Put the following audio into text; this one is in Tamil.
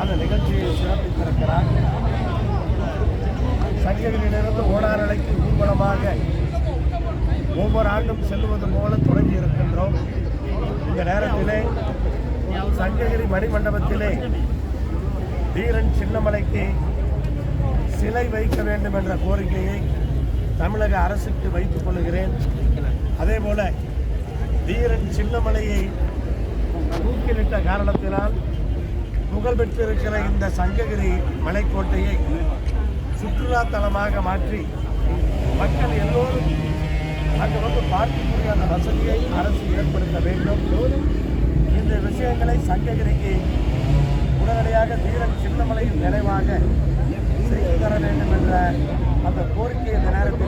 அந்த நிகழ்ச்சியை சிறப்பித்திருக்கிறார் சங்ககிரியிலிருந்து ஓடாரலைக்கு ஊர்வலமாக ஒவ்வொரு ஆண்டும் செல்லுவது போல தொடங்கி இருக்கின்றோம். இந்த நேரத்திலே சங்ககிரி மணிமண்டபத்திலே தீரன் சின்னமலைக்கு சிலை வைக்க வேண்டும் என்ற கோரிக்கையை தமிழக அரசுக்கு வைத்துக் கொள்கிறேன். அதே போல தீரன் சின்னமலையை தூக்கிலிட்ட காரணத்தினால் புகழ் பெற்றிருக்கிற இந்த சங்ககிரி மலைக்கோட்டையை சுற்றுலா தலமாக மாற்றி மக்கள் எல்லோரும் அங்கு வந்து பார்க்கக்கூடிய அந்த வசதியை அரசு ஏற்படுத்த வேண்டும். இந்த விஷயங்களை சங்ககிரிக்கு உடனடியாக தீரன் சின்னமலையின் நிறைவாக செய்து தர வேண்டும் என்ற அந்த கோரிக்கை இந்த நேரத்தில்